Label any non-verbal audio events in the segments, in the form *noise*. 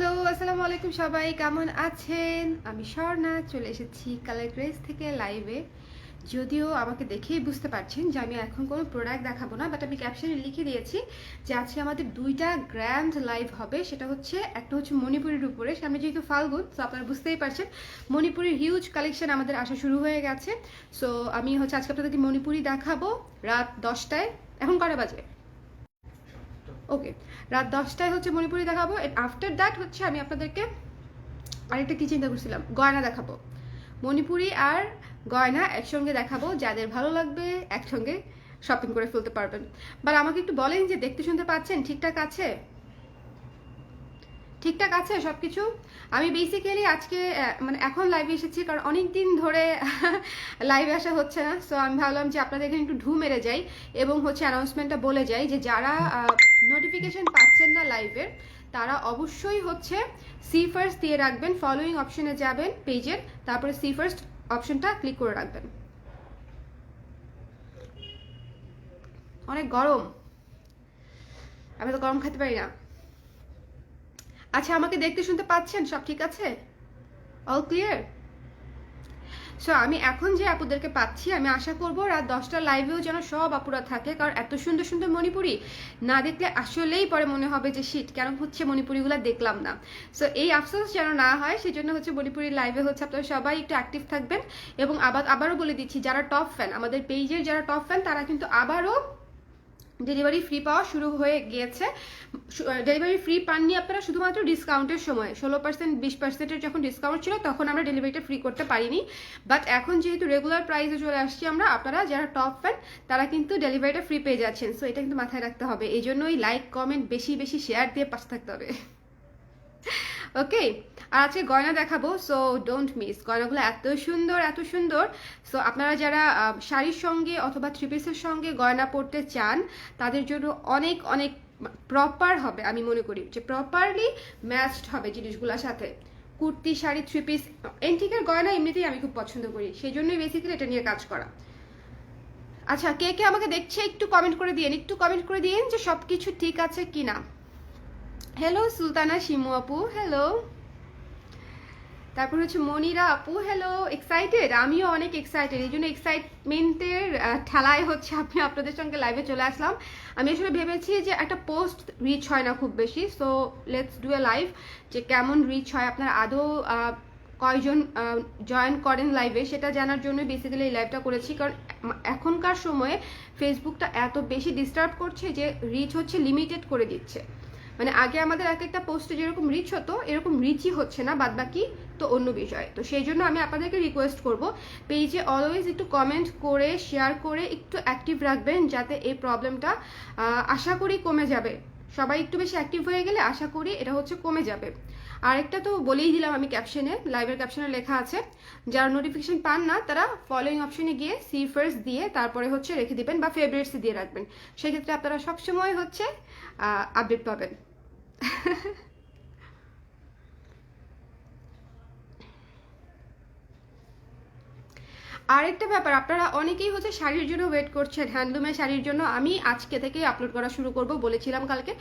Hello আসসালামু আলাইকুম সবাই, কেমন আছেন? আমি স্বর্ণা, চলে এসেছি কালার গ্রেস থেকে লাইভে যদিও আমাকে দেখেই বুঝতে পারছেন যে আমি এখন কোনো প্রোডাক্ট দেখাবো না বাট আমি ক্যাপশনে লিখে দিয়েছি যে আজকে আমাদের দুইটা গ্র্যান্ড লাইভ হবে। সেটা হচ্ছে, একটা হচ্ছে মণিপুরের উপরে, সামনে যেহেতু ফাল্গুন তো আপনারা বুঝতেই পারছেন, মণিপুরের হিউজ কালেকশন আমাদের আসা শুরু হয়ে গেছে। সো আমি হচ্ছে আজকে আপনাদেরকে মণিপুরি দেখাবো রাত দশটায়। এখন কটা বাজে? ওকে রাত দশটায় হচ্ছে মণিপুরি দেখাবো আফটার দ্যাট হচ্ছে আমি আপনাদেরকে আরেকটা কি চিন্তা করছিলাম? গয়না দেখাবো। মণিপুরি আর গয়না একসঙ্গে দেখাবো, যাদের ভালো লাগবে একসঙ্গে শপিং করে ফেলতে পারবেন। বাট আমাকে একটু বলেন যে দেখতে শুনতে পাচ্ছেন? ঠিকঠাক আছে? ঠিকঠাক আছে সব কিছু আমি বেসিক্যালি আজকে মানে এখন লাইভে এসেছি, কারণ অনেক দিন ধরে *laughs* লাইভে আসা হচ্ছে না। সো আমি ভাবলাম যে আপনাদের এখানে একটু ঢু মেরে যাই এবং হচ্ছে অ্যানাউন্সমেন্টটা বলে যাই যে যারা নোটিফিকেশন পাচ্ছেন না লাইভের তারা অবশ্যই হচ্ছে সি ফার্স্ট দিয়ে রাখবেন ফলোয়িং অপশনে যাবেন পেজের তারপরে সি ফার্স্ট অপশনটা ক্লিক করে রাখবেন। অনেক গরম। আমি তো গরম খেতে পারি না। আচ্ছা আমাকে দেখতে শুনতে পাচ্ছেন? সব ঠিক আছে? অল ক্লিয়ার সো আমি এখন যে আপুদেরকে পাচ্ছি, আমি আশা করব রাত দশটা লাইভেও যেন সব আপুরা থাকে, কারণ এত সুন্দর সুন্দর মণিপুরি না দেখলে আসলেই পরে মনে হবে যে শীত কেন হচ্ছে মণিপুরিগুলো দেখলাম না। সো এই আফসোস যেন না হয় সেই জন্য হচ্ছে মণিপুরি লাইভে হচ্ছে আপনারা সবাই একটু অ্যাক্টিভ থাকবেন। এবং আবার, আবারও বলে দিচ্ছি, যারা টপ ফ্যান আমাদের পেজের যারা টপ ফ্যান তারা কিন্তু আবারও ডেলিভারি ফ্রি পাওয়া শুরু হয়ে গিয়েছে। ডেলিভারি ফ্রি পাননি আপনারা শুধুমাত্র ডিসকাউন্টের সময়। ষোলো পার্সেন্ট বিশ পার্সেন্টের যখন ডিসকাউন্ট ছিল, তখন আমরা ডেলিভারিটা ফ্রি করতে পারিনি। বাট এখন যেহেতু রেগুলার প্রাইসে চলে আসছি আমরা, আপনারা যারা টপ ফ্যান তারা কিন্তু ডেলিভারিটা ফ্রি পেয়ে যাচ্ছেন। সো এটা কিন্তু মাথায় রাখতে হবে। এই জন্যই লাইক কমেন্ট বেশি বেশি শেয়ার দিয়ে পাশে থাকতে হবে। ওকে আর আজকে গয়না দেখাবো সো ডোন্ট মিস গয়নাগুলো এত সুন্দর এত সুন্দর। সো আপনারা যারা শাড়ির সঙ্গে অথবা থ্রি পিসের সঙ্গে গয়না পরতে চান, তাদের জন্য অনেক অনেক প্রপার হবে, আমি মনে করি। যে প্রপারলি ম্যাচড হবে জিনিসগুলোর সাথে। কুর্তি, শাড়ি থ্রি পিস এন্টিকের গয়না এমনিতেই আমি খুব পছন্দ করি। সেই জন্যই বেসিক্যালি এটা নিয়ে কাজ করা। আচ্ছা কে কে আমাকে দেখছে একটু কমেন্ট করে দিন একটু কমেন্ট করে দিন যে সব কিছু ঠিক আছে কি না হ্যালো সুলতানা শিমু আপু হ্যালো তারপর হচ্ছে মনিরা আপু। হ্যালো এক্সাইটেড আমিও অনেক এক্সাইটেড এই জন্য এক্সাইটমেন্টের ঠেলায় হচ্ছে আমি আপনাদের সঙ্গে লাইভে চলে আসলাম। আমি আসলে ভেবেছি যে একটা পোস্ট রিচ হয় না খুব বেশি। So let's do a live যে কেমন রিচ হয়। আপনার আদৌ কয়জন জয়েন করেন লাইভে সেটা জানার জন্য বেসিক্যালি এই লাইভটা করেছি। কারণ এখনকার সময়ে ফেসবুকটা এত বেশি ডিস্টার্ব করছে যে রিচ হচ্ছে লিমিটেড করে দিচ্ছে। মানে আগে আমাদের এক একটা পোস্টে যেরকম রিচ হতো, এরকম রিচই হচ্ছে না বাদ বাকি তো অন্য বিষয়। তো সেই জন্য আমি আপনাদেরকে রিকোয়েস্ট করব পেজে অলওয়েজ একটু কমেন্ট করে শেয়ার করে একটু অ্যাক্টিভ রাখবেন যাতে এই প্রবলেমটা আশা করি কমে যাবে। সবাই একটু বেশি অ্যাক্টিভ হয়ে গেলে আশা করি এটা হচ্ছে কমে যাবে। আরেকটা তো বলেই দিলাম আমি ক্যাপশনে লাইভের ক্যাপশনে লেখা আছে। যারা নোটিফিকেশন পান না, তারা ফলোয়িং অপশনে গিয়ে সি ফার্স্ট দিয়ে তারপরে হচ্ছে রেখে দিবেন বা ফেভারিটস দিয়ে রাখবেন। সেক্ষেত্রে আপনারা সবসময় হচ্ছে আপডেট পাবেন। *laughs* আরেকটা ব্যাপার, আপনারা অনেকেই হচ্ছে শাড়ির জন্য ওয়েট করছেন হ্যান্ডলুমের শাড়ির জন্য। আমি আজকে থেকেই আপলোড করা শুরু করব, বলেছিলাম কালকে।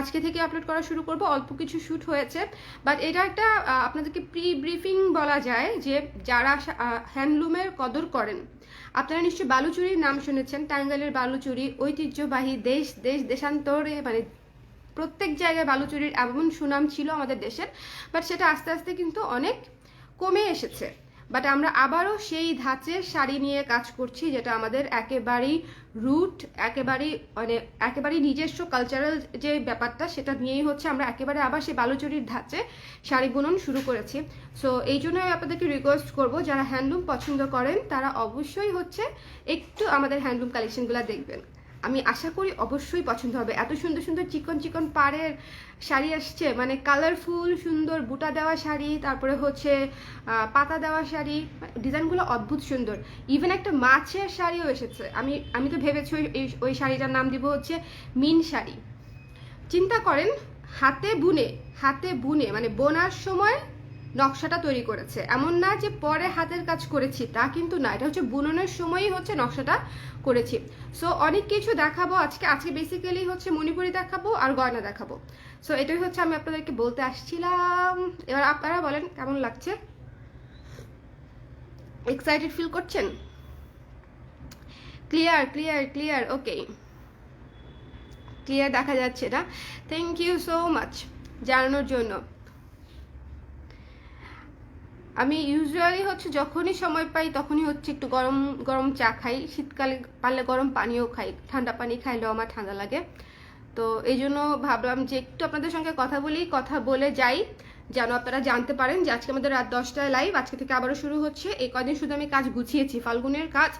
আজকে থেকে আপলোড করা শুরু করব, অল্প কিছু শ্যুট হয়েছে। বাট এটা একটা আপনাদেরকে প্রি ব্রিফিং বলা যায় যে যারা হ্যান্ডলুমের কদর করেন, আপনারা নিশ্চয়ই বালুচুরির নাম শুনেছেন, টাঙ্গাইলের বালুচুরি, ঐতিহ্যবাহী দেশ দেশ, দেশান্তরে মানে প্রত্যেক জায়গায় বালুচুরির এমন সুনাম ছিল আমাদের দেশের বাট সেটা আস্তে আস্তে কিন্তু অনেক কমে এসেছে। বাট আমরা আবারও সেই ধাঁচের শাড়ি নিয়ে কাজ করছি যেটা আমাদের একেবারেই রুট একেবারেই মানে একেবারেই নিজস্ব কালচারাল যে ব্যাপারটা সেটা নিয়েই হচ্ছে আমরা একেবারে আবার সেই বালুচুরির ধাঁচে শাড়ি বুনন শুরু করেছি। সো এই জন্য আমি আপনাদেরকে রিকোয়েস্ট করব, যারা হ্যান্ডলুম পছন্দ করেন তারা অবশ্যই হচ্ছে একটু আমাদের হ্যান্ডলুম কালেকশনগুলো দেখবেন। আমি আশা করি অবশ্যই পছন্দ হবে। এত সুন্দর সুন্দর চিকন চিকন পাড়ের শাড়ি আসছে মানে কালারফুল সুন্দর বুটা দেওয়া শাড়ি, তারপরে হচ্ছে পাতা দেওয়া শাড়ি, ডিজাইনগুলো অদ্ভুত সুন্দর। ইভেন একটা মাছের শাড়িও এসেছে। আমি আমি তো ভেবেছি ওই ওই শাড়িটার নাম দিব হচ্ছে মিন শাড়ি। চিন্তা করেন, হাতে বুনে হাতে বুনে মানে বোনার সময় নকশাটা তৈরি করেছে। এমন না যে পরে হাতের কাজ করেছি, তা কিন্তু না। এটা হচ্ছে বুননের সময়ই হচ্ছে নকশাটা করেছি। সো অনেক কিছু দেখাবো আজকে। আজকে বেসিক্যালি হচ্ছে মণিপুরি দেখাবো আর গয়না দেখাবো। সো এটাই হচ্ছে আমি আপনাদেরকে বলতে আসছিলাম। এবার আপনারা বলেন, কেমন লাগছে? এক্সাইটেড ফিল করছেন? Clear clear clear okay clear দেখা যাচ্ছে না। থ্যাংক ইউ সো মাচ জানানোর জন্য। আমি ইউজুয়ালি হচ্ছে যখনই সময় পাই তখনই হচ্ছে একটু গরম গরম চা খাই। শীতকালে পারলে গরম পানিও খাই। ঠান্ডা পানি খাইলেও আমার ঠান্ডা লাগে। তো এই জন্য ভাবলাম যে একটু আপনাদের সঙ্গে কথা বলি, কথা বলে যাই, যেন আপনারা জানতে পারেন যে আজকে আমাদের রাত দশটায় লাইভ আজকে থেকে আবারও শুরু হচ্ছে। এই কদিন শুধু আমি কাজ গুছিয়েছি, ফাল্গুনের কাজ।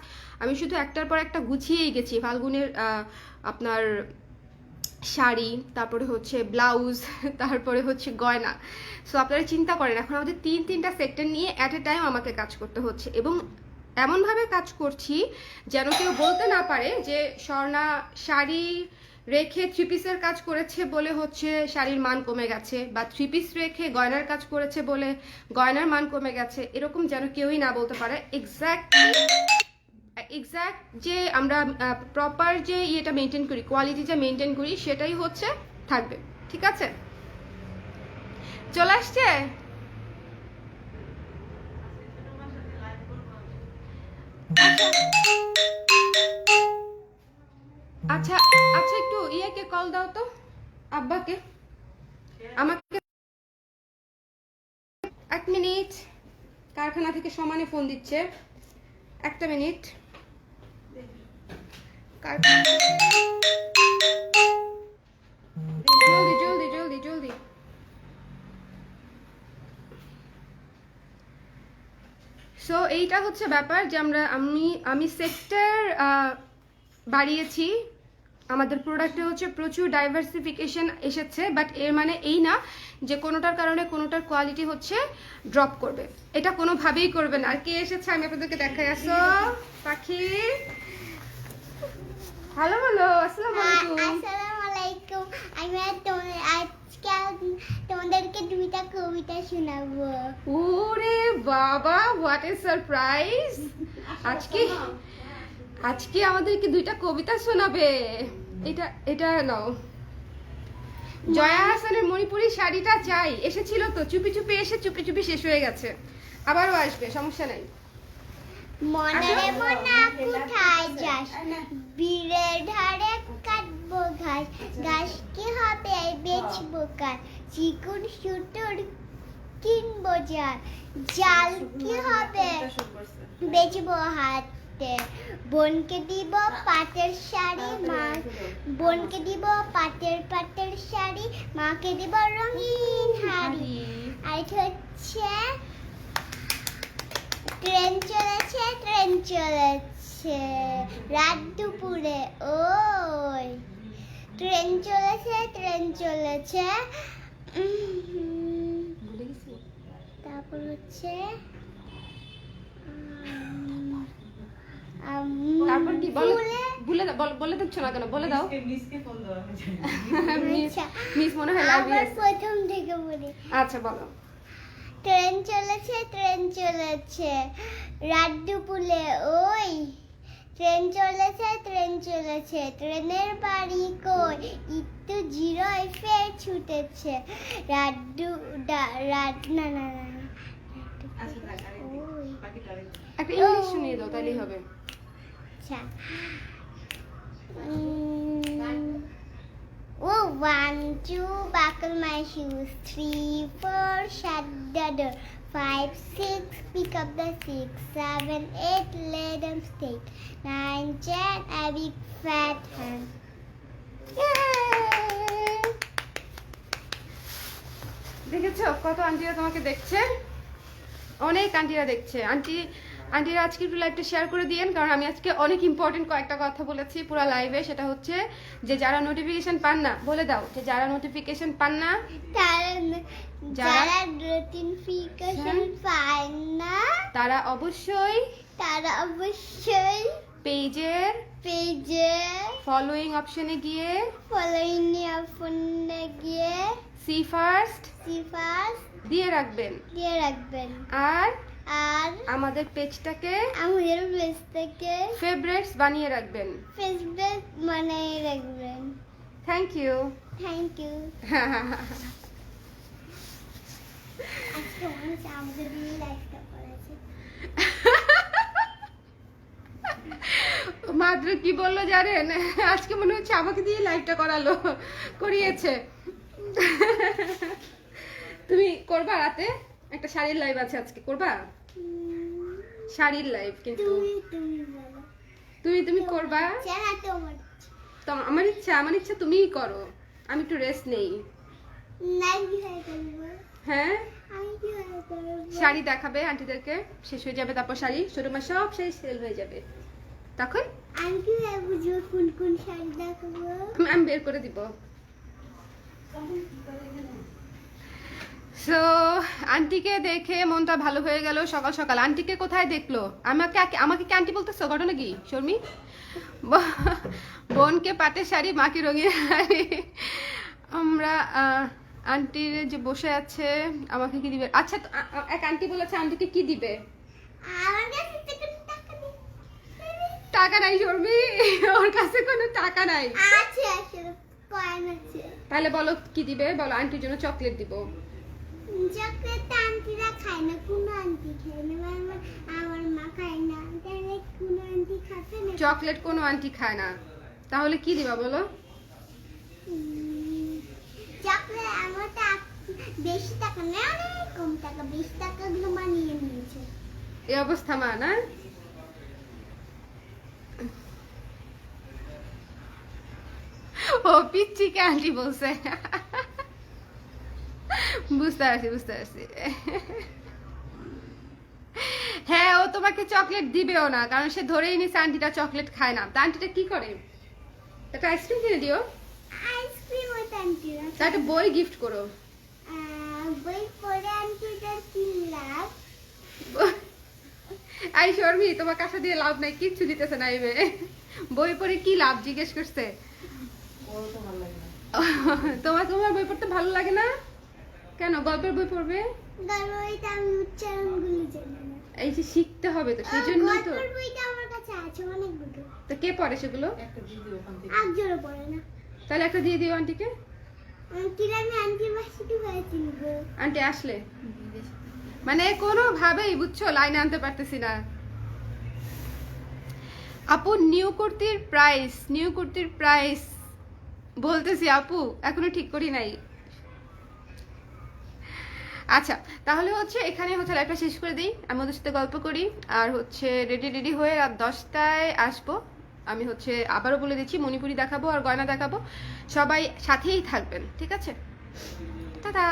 আমি শুধু একটার পর একটা গুছিয়েই গেছি। ফাল্গুনের আপনার শাড়ি, তারপরে হচ্ছে ব্লাউজ, *laughs* তারপরে হচ্ছে গয়না। সো আপনারা চিন্তা করেন, এখন আমাদের তিন, তিনটা সেক্টর নিয়ে অ্যাট এ টাইম আমাকে কাজ করতে হচ্ছে এবং এমনভাবে কাজ করছি যেন কেউ বলতে না পারে যে, স্বর্ণা শাড়ি রেখে থ্রি পিসের কাজ করেছে বলে হচ্ছে শাড়ির মান কমে গেছে বা থ্রি পিস রেখে গয়নার কাজ করেছে বলে গয়নার মান কমে গেছে, এরকম যেন কেউই না বলতে পারে। এক্স্যাক্টলি এক্স্যাক্ট যে আমরা প্রপার যে ইয়েটা মেনটেন করি কোয়ালিটিটা মেনটেন করি, সেটাই হচ্ছে থাকবে। ঠিক আছে? চলে আসছে? আচ্ছা আচ্ছা একটু ইয়েকে কল দাও তো, আব্বাকে। আমাকে এক মিনিট। কারখানা থেকে সমানে ফোন দিচ্ছে। একটা মিনিট। সো এইটা হচ্ছে ব্যাপার যে আমরা, আমি আমি সেক্টর বাড়িয়েছি। আমাদের প্রোডাক্টে হচ্ছে প্রচুর ডাইভার্সিফিকেশন এসেছে বাট এর মানে এই না যে কোনোটার কারণে কোনোটার কোয়ালিটি হচ্ছে ড্রপ করবে। এটা কোনোভাবেই করবে না। আর কে এসেছে আমি আপনাদেরকে দেখাই। আসো পাখি। হ্যালো বলো আসসালামু আলাইকুম আসসালামু আলাইকুম আমি তোমাদের আজকে তোমাদেরকে দুইটা কবিতা শোনাবো ওরে বাবা হোয়াট এ সারপ্রাইজ আজকে আজকে আমাদেরকে দুইটা কবিতা শোনাবে। এটা এটা নাও। জয়া হাসানের মণিপুরি শাড়িটা চাই। এসেছিল তো চুপি চুপি এসে চুপি চুপি শেষ হয়ে গেছে। আবারও আসবে সমস্যা নাই। মনে মনা কোথায় যাস বীরের ধারে কাটবো ঘাস ঘাস কি হবে? বেচবো কার? চিকুন সুতোর কিনবো জাল জাল কি হবে? বেচবো হাতে। বোনকে দিব পাটের শাড়ি, মা বোনকে দিব পাটের পাটের শাড়ি, মাকে দিব রঙিন হাড়ি। আর হচ্ছে, ট্রেন চলেছে ট্রেন চলেছে। রাত দুপুরে ওই ট্রেন চলেছে ট্রেন চলেছে। তারপর হচ্ছে তারপর কি বলে ভুলে দাও বল- বলে দিচ্ছ না কেন? বলে দাও। মিসকে ফোন দাও আমি জানি। মিস আচ্ছা। মনে হয় আবার প্রথম থেকে বলি। আচ্ছা বলো। ট্রেন চলেছে ট্রেন চলেছে। রাত দুপুরে ওই ট্রেন চলেছে ট্রেন চলেছে। ট্রেনের বাড়ি কই? একটু জিরো এফে ছুটেছে। রাড্ডু রাড না না না একটা ইংলিশ শুনিয়ে দাও তাহলেই হবে। আচ্ছা। One, two, buckle my shoes. Three, four, shut the door. Five, six, pick up the six. Seven, eight, lay them straight. Nine, ten, a big fat hand. Yay! দেখেছ কত আন্টিরা তোমাকে দেখছে অনেক আন্টিরা দেখছে আন্টি আন্টিরা আজকে একটু লাইভটা শেয়ার করে দিয়েন কারণ আমি আজকে অনেক ইম্পর্টেন্ট কয়েকটা কথা বলেছি পুরো লাইভে সেটা হচ্ছে যে যারা নোটিফিকেশন পান না বলে দাও যে যারা নোটিফিকেশন পান না তারা যারা- নোটিফিকেশন পায় না তারা অবশ্যই তারা অবশ্যই পেজের পেজে ফলোয়িং অপশনে গিয়ে ফলোইং ফোনে গিয়ে সি ফার্স্ট সিফাস দিয়ে রাখবেন। দিয়ে রাখবেন। আর আর আমাদের পেজটাকে আমাদের পেজ থেকে ফেভারিটস বানিয়ে রাখবেন। ফেসবুক বানিয়ে রাখবেন। থ্যাংক ইউ থ্যাংক ইউ আজকে মনে আমাদের লাইফটা করেছে। *laughs* মাত্র কি বলল জানেন? আজকে মনে হচ্ছে আমাকে দিয়ে লাইভটা করালো করিয়েছে। *laughs* তুমি করবা রাতে? একটা শাড়ির লাইভ আছে আজকে করবা? শাড়ির লাইভ কিন্তু। তুমি তুমি করবা? তো আমার ইচ্ছা আমার ইচ্ছা তুমিই করো। আমি একটু রেস্ট নেই। হ্যাঁ শাড়ি দেখাবে আন্টিদেরকে শেষ হয়ে যাবে তারপর শাড়ি ছোট মা সব শাড়ি সেল হয়ে যাবে। তখন? আমি বের করে দিব। সো আন্টিকে দেখে মনটা ভালো হয়ে গেল সকাল সকাল। আন্টিকে কোথায় দেখল? আমাকে আমাকে কি আন্টি বলতেছো? ঘটনা কি শর্মি? বোনকে পাটের শাড়ি মাকে রঙিন শাড়ি। আমরা আন্টির যে বসে আছে আমাকে কি দিবে? আচ্ছা এক আন্টি বলেছে আন্টিকে কি দিবে? টাকা নাই। শর্মি। ওর কাছে কোনো টাকা নাই। তাহলে বলো কি দিবে? বলো আন্টির জন্য চকলেট দিব। চকলেট আন্টিরা খায় না কোনো আন্টি খায় না আমার আমার মা খায় না তাহলে কোনো আন্টি খাবে না। চকলেট কোনো আন্টি খায় না। তাহলে কি দিবা বলো? চকলেট আমার বেশি টাকা অনেক কম টাকা বেশি টাকাগুলো নিয়েছে। এই অবস্থা মা না? ও পিচ্চিকে আন্টি বলছে। *laughs* বুঝতে পারছি বুঝতে পারছি। *laughs* হ্যাঁ ও তোমাকে চকলেট দিবেও না কারণ সে ধরেই নিছে আন্টিটা চকলেট খায় না। তা আন্টিটা কি করে? একটা আইসক্রিম কিনে দিও। আইসক্রিম ওই আন্টিরা তা একটা বই গিফট করো। বই পড়ে আন্টিটা কিনলাম আই শর্মি তোমার কাছে দিয়ে লাভ নাই কিচ্ছু দিতেছে না এই মেয়ে। বই পড়ে কি লাভ জিজ্ঞেস করছে? ওর তো ভালো লাগে না। *laughs* তোমার তোমার বই পড়তে ভালো লাগে না? কেন গল্পের বই পড়বে? গল্পটা আমি উচ্চারণগুলো জানি না। এই যে শিখতে হবে তো সেই জন্যই তো। গল্পের বইটা আমার কাছে আছে অনেকগুলো। তো কে পড়ে সেগুলো? একটা দিদি ওখান থেকে। একজনও পড়ে না। তাহলে একটা দিয়ে দিও আন্টিকে। আন্টিরা আমি আন্টির আন্টি আসলে? মানে কোনোভাবেই বুঝছ লাইনে আনতে পারতেছি না। আপু নিউ কুর্তির প্রাইস নিউ কুর্তির প্রাইস বলতেছি আপু এখনও ঠিক করি নাই। আচ্ছা তাহলে হচ্ছে এখানে হচ্ছে লাইভটা শেষ করে দিই। আমি ওদের সাথে গল্প করি, আর হচ্ছে রেডি রেডি হয়ে রাত দশটায় আসব। আমি হচ্ছে আবারও বলে দিচ্ছি, মণিপুরি দেখাবো আর গয়না দেখাবো। সবাই সাথেই থাকবেন, ঠিক আছে? টাটা!